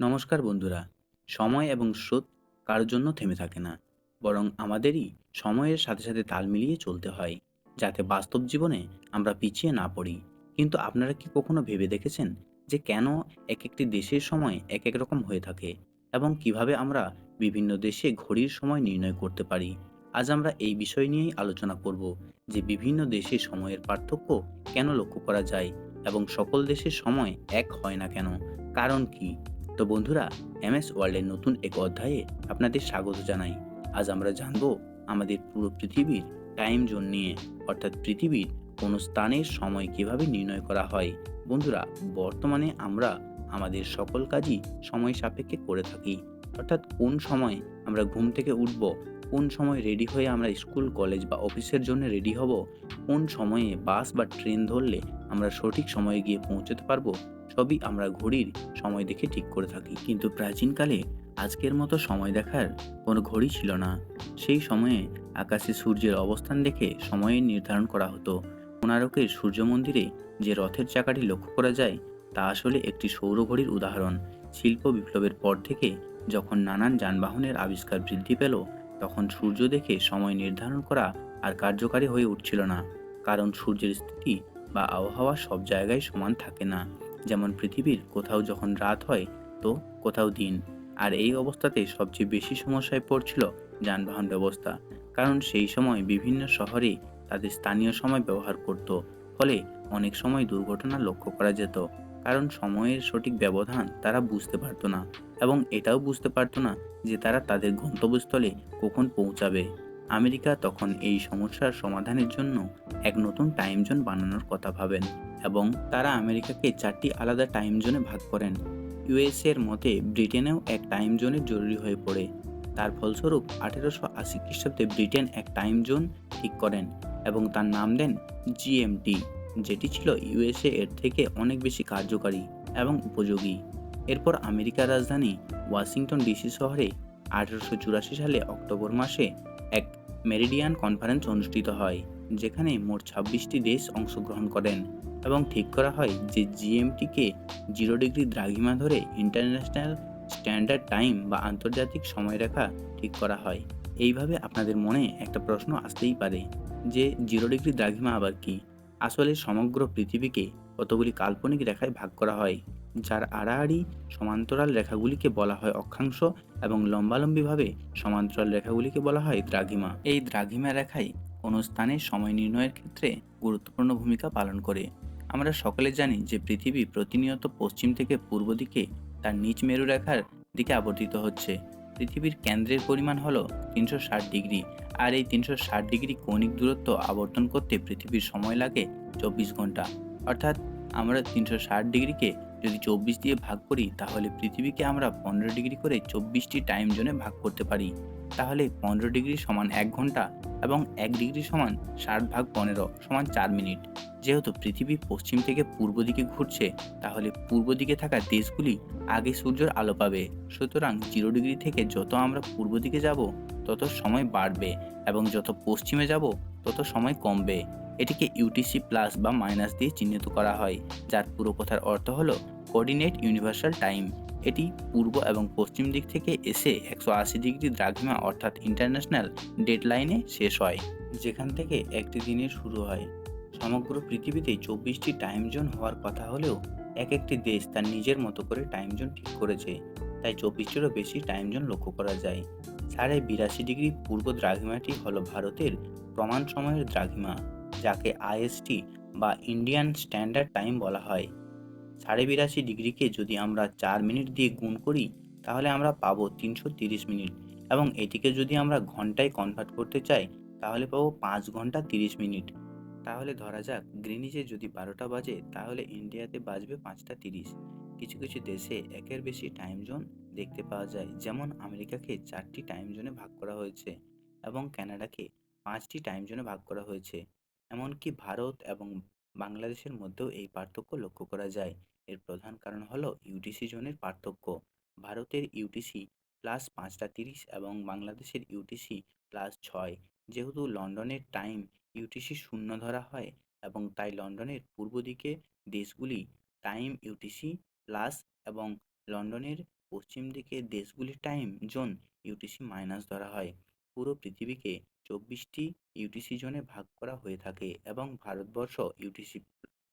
নমস্কার বন্ধুরা, সময় এবং স্রোত কারোর জন্য থেমে থাকে না, বরং আমাদেরই সময়ের সাথে সাথে তাল মিলিয়ে চলতে হয়, যাতে বাস্তব জীবনে আমরা পিছিয়ে না পড়ি। কিন্তু আপনারা কি কখনো ভেবে দেখেছেন যে কেন এক একটি দেশের সময় এক এক রকম হয়ে থাকে এবং কীভাবে আমরা বিভিন্ন দেশে ঘড়ির সময় নির্ণয় করতে পারি? আজ আমরা এই বিষয় নিয়েই আলোচনা করব যে বিভিন্ন দেশে সময়ের পার্থক্য কেন লক্ষ্য করা যায় এবং সকল দেশের সময় এক হয় না কেন, কারণ কি? তো বন্ধুরা এম এস ওয়ার্ল্ডের নতুন এক অধ্যায়ে আপনাদের স্বাগত জানাই। আজ আমরা জানব আমাদের পুরো পৃথিবীর টাইম জোন নিয়ে, অর্থাৎ পৃথিবীর কোনো স্থানের সময় কীভাবে নির্ণয় করা হয়। বন্ধুরা, বর্তমানে আমরা আমাদের সকল কাজই সময় সাপেক্ষে করে থাকি। অর্থাৎ কোন সময় আমরা ঘুম থেকে উঠব, কোন সময় রেডি হয়ে আমরা স্কুল কলেজ বা অফিসের জন্য রেডি হব, কোন সময়ে বাস বা ট্রেন ধরলে আমরা সঠিক সময়ে গিয়ে পৌঁছতে পারব সবই আমরা ঘড়ির সময় দেখে ঠিক করে থাকি। কিন্তু প্রাচীনকালে আজকের মতো সময় দেখার কোনো ঘড়ি ছিল না। সেই সময়ে আকাশে সূর্যের অবস্থান দেখে সময়ের নির্ধারণ করা হতো। কোনারকের সূর্য মন্দিরে যে রথের চাকাটি লক্ষ্য করা যায়, তা আসলে একটি সৌর ঘড়ির উদাহরণ। শিল্প বিপ্লবের পর থেকে যখন নানান যানবাহনের আবিষ্কার বৃদ্ধি পেল, তখন সূর্য দেখে সময় নির্ধারণ করা আর কার্যকারী হয়ে উঠছিল না। কারণ সূর্যের স্থিতি বা আবহাওয়া সব জায়গায় সমান থাকে না। যেমন পৃথিবীর কোথাও যখন রাত হয়, তো কোথাও দিন। আর এই অবস্থাতে সবচেয়ে বেশি সমস্যায় পড়ছিল যানবাহন ব্যবস্থা। কারণ সেই সময় বিভিন্ন শহরে তাদের স্থানীয় সময় ব্যবহার করত। ফলে অনেক সময় দুর্ঘটনা লক্ষ্য করা যেত। কারণ সময়ের সঠিক ব্যবধান তারা বুঝতে পারতো না। এবং এটাও বুঝতে পারতো না যে তারা তাদের গন্তব্যস্থলে কখন পৌঁছাবে। আমেরিকা তখন এই সমস্যার সমাধানের জন্য এক নতুন টাইম জোন বানানোর কথা ভাবেন। এবং তারা আমেরিকাকে চারটি আলাদা টাইম জোনে ভাগ করেন। ইউএসএর মতে, ব্রিটেনেও এক টাইম জোনের জরুরি হয়ে পড়ে। তার ফলস্বরূপ, আঠেরোশো আশি খ্রিস্টাব্দে ব্রিটেন এক টাইম জোন ঠিক করেন এবং তার নাম দেন জিএমটি যেটি ছিল ইউএসএ এর থেকে অনেক বেশি কার্যকারী এবং উপযোগী। এরপর আমেরিকার রাজধানী ওয়াশিংটন ডিসি শহরে আঠেরোশো চুরাশি সালে অক্টোবর মাসে এক মেরিডিয়ান কনফারেন্স অনুষ্ঠিত হয়, যেখানে মোট ছাব্বিশটি দেশ অংশগ্রহণ করেন এবং ঠিক করা হয় যে জিএমটিকে জিরো ডিগ্রি দ্রাঘিমা ধরে ইন্টারন্যাশনাল স্ট্যান্ডার্ড টাইম বা আন্তর্জাতিক সময়রেখা ঠিক করা হয়। এইভাবে আপনাদের মনে একটা প্রশ্ন আসতেই পারে যে জিরো ডিগ্রি দ্রাঘিমা আবার কি? আসলে সমগ্র পৃথিবীকে কতগুলি কাল্পনিক রেখায় ভাগ করা হয়? যার আড়াআড়ি সমান্তরাল রেখাগুলিকে বলা হয় অক্ষাংশ এবং লম্বালম্বিভাবে সমান্তরাল রেখাগুলিকে বলা হয় দ্রাঘিমা। এই দ্রাঘিমা রেখাই কোনো স্থানে সময় নির্ণয়ের ক্ষেত্রে গুরুত্বপূর্ণ ভূমিকা পালন করে। আমরা সকলে জানি যে পৃথিবী প্রতিনিয়ত পশ্চিম থেকে পূর্ব দিকে তার নিচ মেরু রেখার দিকে আবর্তিত হচ্ছে। পৃথিবীর কেন্দ্রের পরিমাণ হলো তিনশো ডিগ্রি আর এই তিনশো ষাট ডিগ্রি কৌণিক দূরত্ব আবর্তন করতে পৃথিবীর সময় লাগে চব্বিশ ঘণ্টা। অর্থাৎ আমরা তিনশো ষাট ডিগ্রিকে যদি চব্বিশ দিয়ে ভাগ করি, তাহলে পৃথিবীকে আমরা পনেরো ডিগ্রি করে চব্বিশটি টাইম জোনে ভাগ করতে পারি। তাহলে পনেরো ডিগ্রি সমান এক ঘণ্টা এবং এক ডিগ্রি সমান ষাট ভাগ পনেরো সমান চার মিনিট। যেহেতু পৃথিবী পশ্চিম থেকে পূর্ব দিকে ঘুরছে, তাহলে পূর্ব দিকে থাকা দেশগুলি আগে সূর্যের আলো পাবে। সুতরাং জিরো ডিগ্রি থেকে যত আমরা পূর্ব দিকে যাব, তত সময় বাড়বে এবং যত পশ্চিমে যাব, তত সময় কমবে। এটিকে ইউটিসি প্লাস বা মাইনাস দিয়ে চিহ্নিত করা হয়, যার পুরো কথার অর্থ হলো কোঅর্ডিনেট ইউনিভার্সাল টাইম এটি পূর্ব এবং পশ্চিম দিক থেকে এসে একশো আশি ডিগ্রি দ্রাঘিমা অর্থাৎ ইন্টারন্যাশনাল ডেডলাইনে শেষ হয়, যেখান থেকে একটি দিনের শুরু হয়। সমগ্র পৃথিবীতে চব্বিশটি টাইম জোন হওয়ার কথা হলেও এক একটি দেশ তার নিজের মতো করে টাইম জোন ঠিক করেছে, তাই চব্বিশটিরও বেশি টাইম জোন লক্ষ্য করা যায়। সাড়ে বিরাশি ডিগ্রি পূর্ব দ্রাঘিমাটি হলো ভারতের প্রমাণ সময়ের দ্রাঘিমা। যাকে আইএসটি বা ইন্ডিয়ান স্ট্যান্ডার্ড টাইম বলা হয়। সাড়ে বিরাশি ডিগ্রিকে যদি আমরা চার মিনিট দিয়ে গুণ করি, তাহলে আমরা পাবো তিনশো তিরিশ মিনিট। এবং এটিকে যদি আমরা ঘন্টায় কনভার্ট করতে চাই, তাহলে পাবো পাঁচ ঘণ্টা তিরিশ মিনিট। তাহলে ধরা যাক গ্রিনিজে যদি বারোটা বাজে, তাহলে ইন্ডিয়াতে বাজবে পাঁচটা তিরিশ। কিছু কিছু দেশে একের বেশি টাইম জোন দেখতে পাওয়া যায়, যেমন আমেরিকাকে চারটি টাইম জোনে ভাগ করা হয়েছে এবং কানাডাকে পাঁচটি টাইম জোনে ভাগ করা হয়েছে। এমনকি ভারত এবং বাংলাদেশের মধ্যেও এই পার্থক্য লক্ষ্য করা যায়। এর প্রধান কারণ হলো ইউটিসি জোনের পার্থক্য। ভারতের ইউটিসি প্লাস পাঁচটা তিরিশ এবং বাংলাদেশের ইউটিসি প্লাস ছয়। যেহেতু লন্ডনের টাইম ইউটিসি শূন্য ধরা হয় এবং তাই লন্ডনের পূর্ব দিকে দেশগুলি টাইম ইউটিসি প্লাস এবং লন্ডনের পশ্চিম দিকে দেশগুলির টাইম জোন ইউটিসি মাইনাস ধরা হয়। পুরো পৃথিবীকে চব্বিশটি ইউটিসি জোনে ভাগ করা হয়ে থাকে এবং ভারতবর্ষ ইউটিসি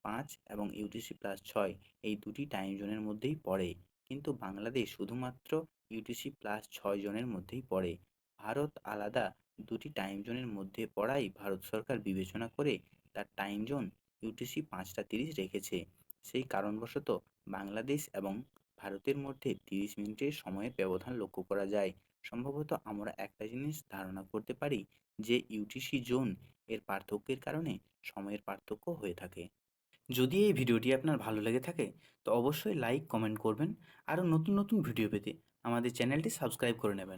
পাঁচ এবং ইউটিসি প্লাস ছয় এই দুটি টাইম জোনের মধ্যেই পড়ে। কিন্তু বাংলাদেশ শুধুমাত্র ইউটিসি প্লাস ছয় জনের মধ্যেই পড়ে। ভারত আলাদা দুটি টাইম জোনের মধ্যে পড়াই ভারত সরকার বিবেচনা করে তার টাইম জোন ইউটিসি পাঁচটা তিরিশ রেখেছে। সেই কারণবশত বাংলাদেশ এবং ভারতের মধ্যে তিরিশ মিনিটের সময়ের ব্যবধান লক্ষ্য করা যায়। সম্ভবত আমরা একটা জিনিস ধারণা করতে পারি যে ইউটিসি জোন এর পার্থক্যের কারণে সময়ের পার্থক্য হয়ে থাকে। যদি এই ভিডিওটি আপনার ভালো লেগে থাকে, তো অবশ্যই লাইক, কমেন্ট করবেন। আরও নতুন নতুন ভিডিও পেতে আমাদের চ্যানেলটি সাবস্ক্রাইব করে নেবেন।